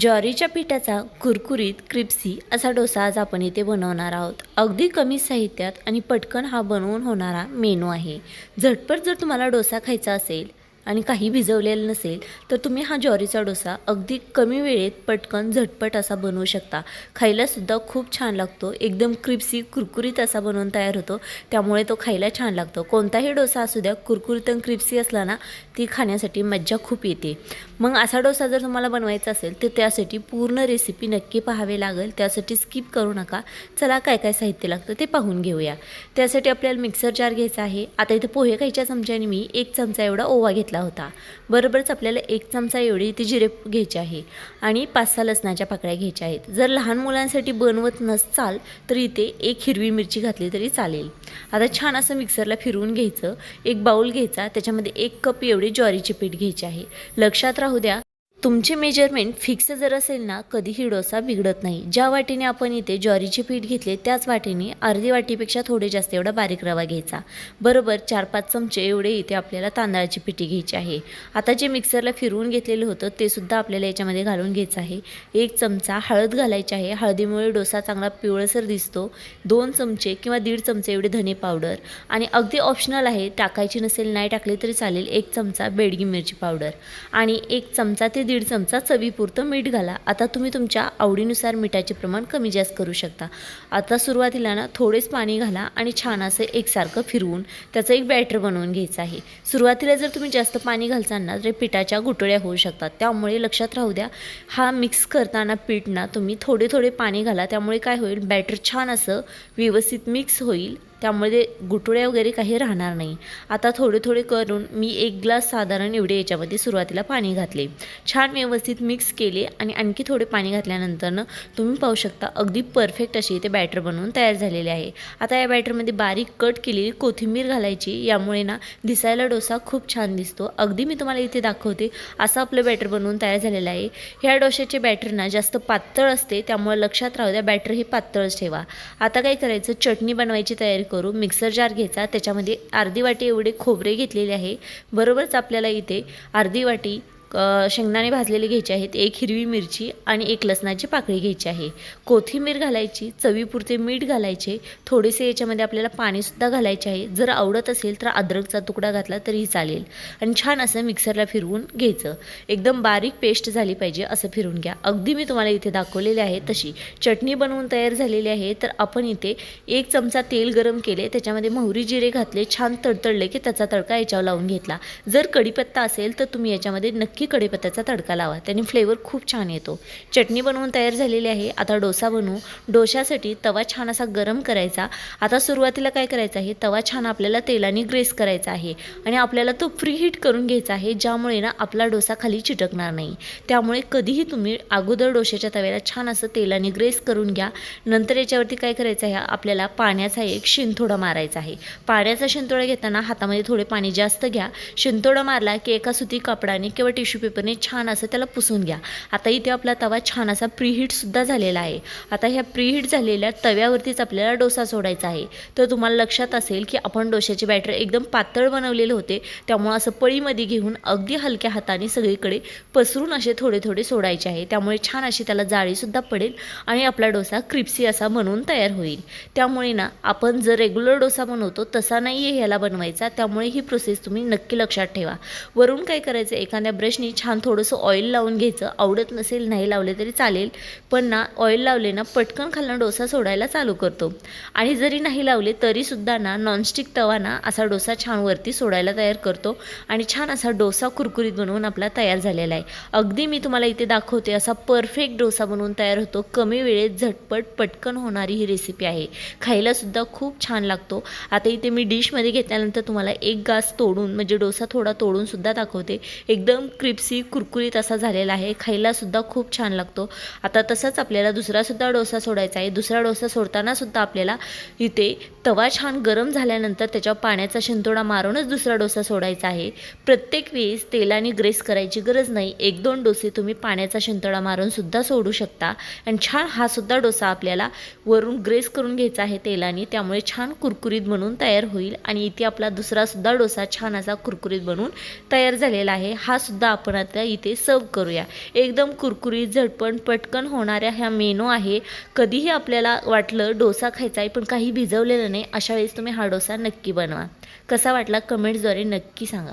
ज्वारीच्या पिठाचा कुरकुरीत क्रिप्सी असा डोसा आज आपण इथे बनवणार आहोत. अगदी कमी साहित्यात आणि पटकन हा बनवून होणारा मेनू आहे. झटपट जर तुम्हाला डोसा खायचा असेल आणि काही भिजवलेलं नसेल तर तुम्ही हा ज्वारीचा डोसा अगदी कमी वेळेत पटकन झटपट असा बनवू शकता. खायलासुद्धा खूप छान लागतो. एकदम क्रिप्सी कुरकुरीत असा बनवून तयार होतो. त्यामुळे तो खायला छान लागतो. कोणताही डोसा असू द्या कुरकुरीत आणि क्रिप्सी असला ना ती खाण्यासाठी मज्जा खूप येते. मग असा डोसा जर तुम्हाला बनवायचा असेल तर त्यासाठी पूर्ण रेसिपी नक्की पाहावे लागेल. त्यासाठी स्किप करू नका. चला काय काय साहित्य लागतं ते पाहून घेऊया. त्यासाठी आपल्याला मिक्सर जार घ्यायचा आहे. आता इथे पोहे खायच्या चमच्याने मी एक चमचा एवढा ओवा घेतला होता. बरोबरच आपल्याला एक चमचा एवढी इथे जिरे घ्यायचे आहे. आणि पाच सहा लसणाच्या पाकळ्या घ्यायच्या आहेत. जर लहान मुलांसाठी बनवत नसाल तर इथे एक हिरवी मिरची घातली तरी चालेल. आता छान असं मिक्सरला फिरवून घ्यायचं. एक बाऊल घ्यायचा. त्याच्यामध्ये एक कप एवढी ज्वारीचे पीठ घ्यायचे आहे. लक्षात राहू द्या. तुमचे मेजरमेंट फिक्स जर असेल ना कधीही डोसा बिघडत नाही. ज्या वाटीने आपण इथे ज्वारीचे पीठ घेतले त्याच वाटीने अर्धी वाटीपेक्षा थोडे जास्त एवढा बारीक रवा घ्यायचा. बरोबर चार पाच चमचे एवढे इथे आपल्याला तांदळाची पिठी घ्यायची आहे. आता जे मिक्सरला फिरवून घेतलेलं होतं ते सुद्धा आपल्याला याच्यामध्ये घालून घ्यायचं आहे. एक चमचा हळद घालायची आहे. हळदीमुळे डोसा चांगला पिवळसर दिसतो. दोन चमचे किंवा दीड चमचे एवढे धने पावडर आणि अगदी ऑप्शनल आहे टाकायची नसेल नाही टाकली तरी चालेल एक चमचा बेडगी मिरची पावडर आणि एक चमचा ते दीड चमचा चवीपुरतं मीठ घाला. आता तुम्ही तुमच्या आवडीनुसार मिठाचे प्रमाण कमी जास्त करू शकता. आता सुरुवातीला ना थोडेच पाणी घाला आणि छान असं एकसारखं फिरवून त्याचं एक बॅटर बनवून घ्यायचं आहे. सुरुवातीला जर तुम्ही जास्त पाणी घालचाल ना तर पिठाच्या गुटळ्या होऊ शकतात. त्यामुळे लक्षात राहू द्या हा मिक्स करताना पीठ ना तुम्ही थोडे थोडे पाणी घाला. त्यामुळे काय होईल बॅटर छान असं व्यवस्थित मिक्स होईल. त्यामुळे गुटुळ्या वगैरे काही राहणार नाही. आता थोडे थोडे करून मी एक ग्लास साधारण एवढे याच्यामध्ये सुरुवातीला पाणी घातले. छान व्यवस्थित मिक्स केले आणि आणखी थोडे पाणी घातल्यानंतरनं तुम्ही पाहू शकता अगदी परफेक्ट अशी इथे बॅटर बनवून तयार झालेले आहे. आता या बॅटरमध्ये बारीक कट केलेली कोथिंबीर घालायची यामुळे ना दिसायला डोसा खूप छान दिसतो. अगदी मी तुम्हाला इथे दाखवते असं आपलं बॅटर बनवून तयार झालेलं आहे. ह्या डोशाचे बॅटर ना जास्त पातळ असते त्यामुळे लक्षात राहू द्या बॅटर हे पातळच ठेवा. आता काय करायचं चटणी बनवायची तयारी करू मिक्सर जार घ्यायचा. त्याच्यामध्ये अर्धी वाटी एवढे खोबरे घेतलेले आहे. बरोबरच आपल्याला इथे अर्धी वाटी शेंगदाणे भाजलेले घ्यायचे आहेत एक हिरवी मिरची आणि एक लसणाची पाकळी घ्यायची आहे. कोथिंबीर घालायची चवीपुरते मीठ घालायचे थोडेसे याच्यामध्ये आपल्याला पाणीसुद्धा घालायचे आहे. जर आवडत असेल तर अद्रकचा तुकडा घातला तरीही चालेल. आणि छान असं मिक्सरला फिरवून घ्यायचं. एकदम बारीक पेस्ट झाली पाहिजे असं फिरवून घ्या. अगदी मी तुम्हाला इथे दाखवलेले आहे तशी. चटणी बनवून तयार झालेली आहे तर आपण इथे एक चमचा तेल गरम केले त्याच्यामध्ये मोहरी जिरे घातले छान तडतडले की त्याचा तडका याच्यावर लावून घेतला. जर कढीपत्ता असेल तर तुम्ही याच्यामध्ये नक्की कढीपत्त्याचा तडका लावा. त्याने फ्लेवर खूप छान येतो. चटणी बनवून तयार झालेली आहे. आता डोसा बनवू. डोशासाठी तवा छान असा गरम करायचा. आता सुरुवातीला काय करायचं आहे? तवा छान आपल्याला तेलाने ग्रेस करायचा आहे. आणि आपल्याला तो फ्री हीट करून घ्यायचा आहे ज्यामुळे ना आपला डोसा खाली चिटकणार नाही. त्यामुळे कधीही तुम्ही अगोदर डोशाच्या तव्याला छान असं तेलाने ग्रेस करून घ्या. नंतर याच्यावरती काय करायचं आहे? आपल्याला पाण्याचा एक शिंतोडा मारायचा आहे. पाण्याचा शिंतोडा घेताना हातामध्ये थोडे पाणी जास्त घ्या. शिंतोडा मारला की एका सुती कपडाने किंवा टिश्यू पेपरने छान असं त्याला पुसून घ्या. आता इथे आपला तवा छान असा प्रीहीटसुद्धा झालेला आहे. आता ह्या प्रीहीट झालेल्या तव्यावरतीच आपल्याला डोसा सोडायचा आहे. तर तुम्हाला लक्षात असेल की आपण डोशाचे बॅटर एकदम पातळ बनवलेले होते. त्यामुळे असं पळीमध्ये घेऊन अगदी हलक्या हाताने सगळीकडे पसरून असे थोडे थोडे सोडायचे आहे. त्यामुळे छान अशी त्याला जाळीसुद्धा पडेल आणि आपला डोसा क्रिप्सी असा बनवून तयार होईल. त्यामुळे ना आपण जर रेग्युलर डोसा बनवतो तसा नाही आहे ह्याला बनवायचा. त्यामुळे ही प्रोसेस तुम्ही नक्की लक्षात ठेवा. वरून काय करायचं? एखाद्या ब्रश ब्रशनी छान थोडंसं ऑइल लावून घ्यायचं. आवडत नसेल नाही लावले तरी चालेल. पण ना ऑइल लावले ना पटकन खालनं डोसा सोडायला चालू करतो. आणि जरी नाही लावले तरीसुद्धा ना नॉनस्टिक तवा ना असा डोसा छान वरती सोडायला तयार करतो. आणि छान असा डोसा कुरकुरीत बनवून आपला तयार झालेला आहे. अगदी मी तुम्हाला इथे दाखवते असा परफेक्ट डोसा बनवून तयार होतो. कमी वेळेत झटपट पटकन होणारी ही रेसिपी आहे. खायलासुद्धा खूप छान लागतो. आता इथे मी डिशमध्ये घेतल्यानंतर तुम्हाला एक गास तोडून म्हणजे डोसा थोडा तोडूनसुद्धा दाखवते. एकदम क्रिप्सी कुरकुरीत असा झालेला आहे. खायलासुद्धा खूप छान लागतो. आता तसंच आपल्याला दुसरासुद्धा डोसा सोडायचा आहे. दुसरा डोसा सोडतानासुद्धा आपल्याला इथे तवा छान गरम झाल्यानंतर त्याच्यावर पाण्याचा शिंतोडा मारूनच दुसरा डोसा सोडायचा आहे. प्रत्येक वेळेस तेलाने ग्रेस करायची गरज नाही. एक दोन डोसे तुम्ही पाण्याचा शिंतोडा मारूनसुद्धा सोडू शकता. आणि छान हा सुद्धा डोसा आपल्याला वरून ग्रेस करून घ्यायचा आहे तेलाने. त्यामुळे छान कुरकुरीत बनवून तयार होईल. आणि इथे आपला दुसरासुद्धा डोसा छान असा कुरकुरीत बनवून तयार झालेला आहे. हा सुद्धा आपण आता इथे सर्व करूया. एकदम कुरकुरीत झटपण पटकन होणाऱ्या ह्या मेनू आहे. कधीही आपल्याला वाटलं डोसा खायचा आहे पण काही भिजवलेलं नाही अशा वेळेस तुम्ही हा डोसा नक्की बनवा. कसा वाटला कमेंट्सद्वारे नक्की सांगा.